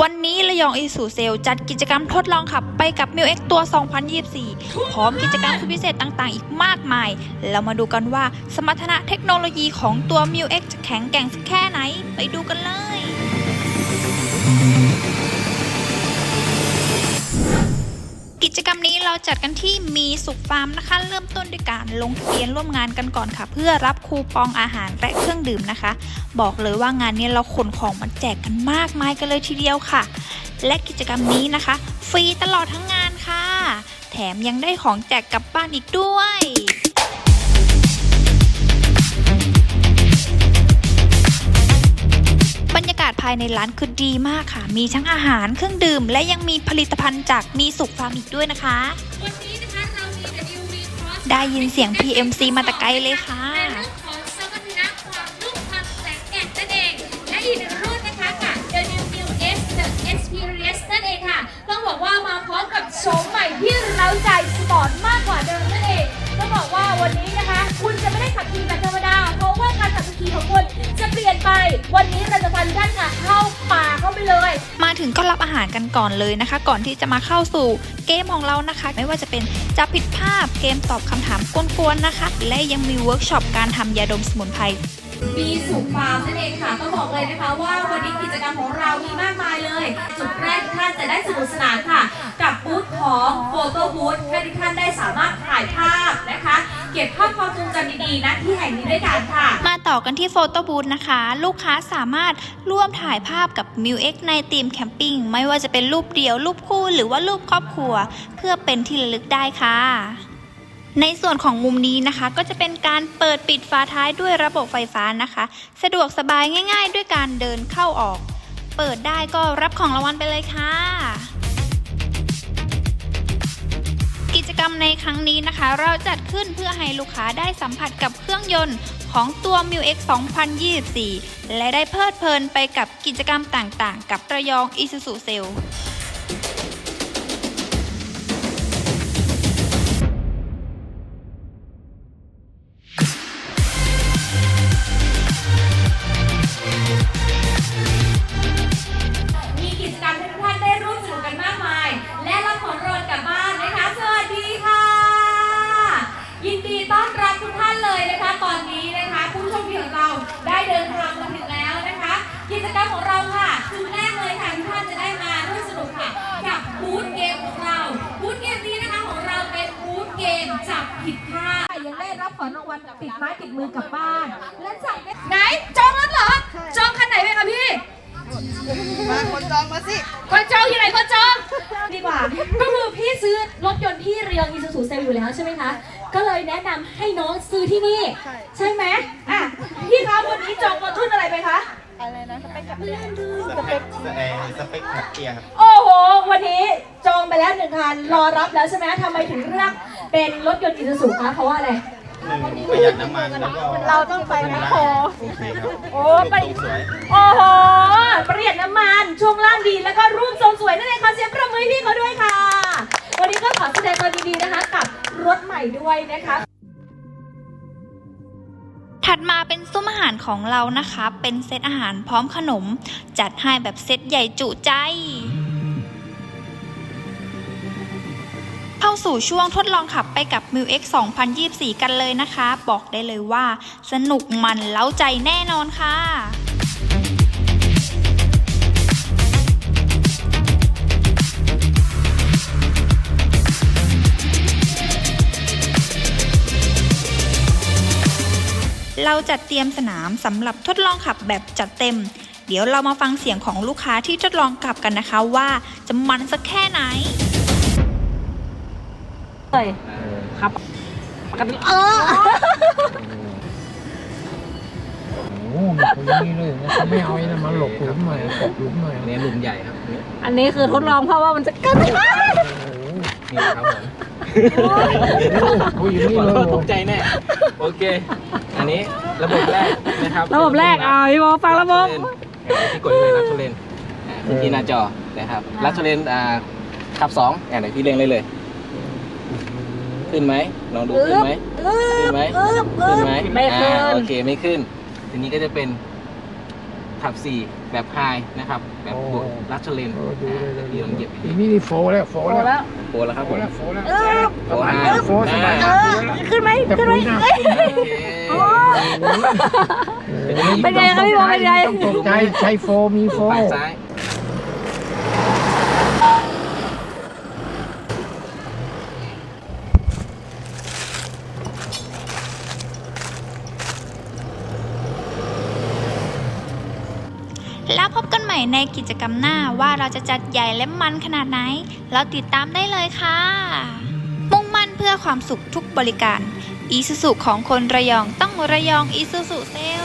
วันนี้ระยองอีสูเซลจัดกิจกรรมทดลองขับไปกับมิวเอ็กตัว 2024 พร้อมกิจกรรมสุดพิเศษต่างๆ อีกมากมาย เรามาดูกันว่าสมรรถนะเทคโนโลยีของตัวมิวเอ็กจะแข็งแกร่งสักแค่ไหน ไปดูกันเลย กิจกรรมนี้เราจัดกันที่มีสุขฟาร์มนะคะ เริ่มต้นด้วยการลงทะเบียนร่วมงานกันก่อนค่ะ เพื่อรับคูปองอาหารและเครื่องดื่มนะคะ บอกเลยว่างานนี้เราขนของมาแจกกันมากมายกันเลยทีเดียวค่ะ และกิจกรรมนี้นะคะ ฟรีตลอดทั้งงานค่ะ แถมยังได้ของแจกกลับบ้านอีกด้วย ภายในร้านคือดีมากค่ะ มีทั้งอาหารเครื่องดื่ม และยังมีผลิตภัณฑ์จากมีสุขฟาร์มอีกด้วยนะคะวันนี้นะคะเรามี The New V Cross ได้ยินเสียง PMC มาแต่ไกลเลยค่ะ มาถึงก็รับอาหารกันก่อนเลยนะคะ ก่อนที่จะมาเข้าสู่เกมของเรานะคะ ไม่ว่าจะเป็นจับผิดภาพเกมตอบคำถามกวนๆนะคะ และยังมีเวิร์กช็อปการทำยาดมสมุนไพรมีสุขฟาร์มนั่นเองค่ะต้องบอกเลยนะคะ ว่าวันนี้กิจกรรมของเรามีมากมายเลย จุดแรกท่านจะได้สนุกสนานค่ะ กับบูธของโฟโต้บูธให้ทุกท่านได้สามารถถ่ายภาพนะคะ เก็บภาพความทรงจำดีๆนะที่แห่งนี้ด้วยกันค่ะ ต่อกันที่โฟโต้บูธนะคะ ลูกค้าสามารถร่วมถ่ายภาพกับ m ิ l X ในทีมแคมปิ้งไม่ว่าจะเป็นรูปเดียว รูปคู่ หรือว่ารูปครอบครัว เพื่อเป็นที่ระลึกได้ค่ะ ในส่วนของมุมนี้นะคะ ก็จะเป็นการเปิดปิดฝาท้ายด้วยระบบไฟฟ้านะคะ สะดวกสบายง่าย ๆ ด้วยการเดินเข้าออก เปิดได้ก็รับของรางวัลไปเลยค่ะกิจกรรมในครั้งนี้นะคะ เราจัดขึ้นเพื่อให้ลูกค้าได้สัมผัสกับเครื่องยนต์ ของตัว m ิ l X 2024 และได้เพลิดเพลินไปกับกิจกรรมต่างๆ กับระยอง Isuzu Cell ค่ะคือแรกเลยค่ะทุกท่านจะได้มาร่วมสนุกค่ะกับบูธเกมของเราบูธเกมนี้นะคะของเราเป็นบูธเกมจับผิดพลาดยังได้รับของรางวัลติดไม้ติดมือกลับบ้านและสั่งได้ไหนจองรถเหรอจองคันไหนไปคะพี่มาคนจองมาสิคนจองที่ไหนคนจองดีกว่าก็คือพี่ซื้อรถยนต์ที่เรียงอีซูซูเซลอยู่แล้วใช่ไหมคะก็เลยแนะนำให้น้องซื้อที่นี่ใช่ใช่ไหมอะพี่คะวันนี้จองรถรุ่นอะไรไปคะ อะไรนะสเปคกับเรื่องสเปคเออสเปคแท็กเกียร์ครับโอ้โห วันนี้จองไปแล้วหนึ่งคันรอรับแล้วใช่ไหมทำไมถึงเลือกเป็นรถยนต์อีซูซูคะเพราะว่าอะไร หนึ่งประหยัดน้ำมันแล้วก็เราต้องไปแมคโคร โอเคครับโอ้ไป รูปสวยโอ้โห ประหยัดน้ำมัน ช่วงล่างดี แล้วก็รูปทรงสวยนั่นเองค่ะ เสียงประมือให้พี่เขาด้วยค่ะ วันนี้ก็ขอแสดงความยินดีนะคะกับรถใหม่ด้วยนะคะถั ดมาเป็นซุ้มอาหารของเรานะคะ เป็นเซตอาหารพร้อมขนม จัดให้แบบเซตใหญ่จุใจ เข้าสู่ช่วงทดลองขับไปกับ m ิ l X 2024 กันเลยนะคะ บอกได้เลยว่า สนุกมันเล้าใจแน่นอนค่ะ เราจัดเตรียมสนามสำหรับทดลองขับแบบจัดเต็ม เดี๋ยวเรามาฟังเสียงของลูกค้าที่ทดลองขับกันนะคะว่าจะมันสักแค่ไหนโอ้โหมันเป็นอย่างนี้เลยนะเขาไม่เอาไอ้นั่นมาหลบหลุมหน่อยกบหลุมหน่อยอันนี้หลุมใหญ่ครับนี่อันนี้คือทดลองเพราะว่ามันจะเกิดไม่ได้นี่ครับผมโอ้ยอย่างนี้เลย ตกใจแน่ โอเค อันนี้ระบบแรกนะครับระบบแรกอ่าพี่โบฟังระบบที่กดเลยรัชเลนอ่าขึ้นที่หน้าจอนะครับรัชเลนอ่าขับสองอ่าเดี๋ยวพี่เร่งเลยเลย ขึ้นไหมลองดูขึ้นไหมขึ้นไหมขึ้นไหมไม่ขึ้นอ่าโอเคไม่ขึ้น ทีนี้ก็จะเป็นขับสี่ แบบไฮนะครับ แบบบวกลัชเลนเออดูเลยเลยพี่ลองเหยียบทีนี้นี่โฟแล้วโฟโอ้แล้วแล้วโปรแล้วครับโฟผม แล้วโฟแล้วโปรไฮโฟสบายอ่ขึ้นไหมแต่ขึ้นไหมปุ๋ยหนักโอ้เป็นเป็นไงครับพี่บอลเป็นไง ต้องตกใจใช้โฟมีโฟปลายซ้าย แล้วพบกันใหม่ ในกิจกรรมหน้าว่าเราจะจัดใหญ่และมันขนาดไหน เราติดตามได้เลยค่ะ มุ่งมั่นเพื่อความสุขทุกบริการอีซูซุของคนระยองต้องระยองอีซูซุเซล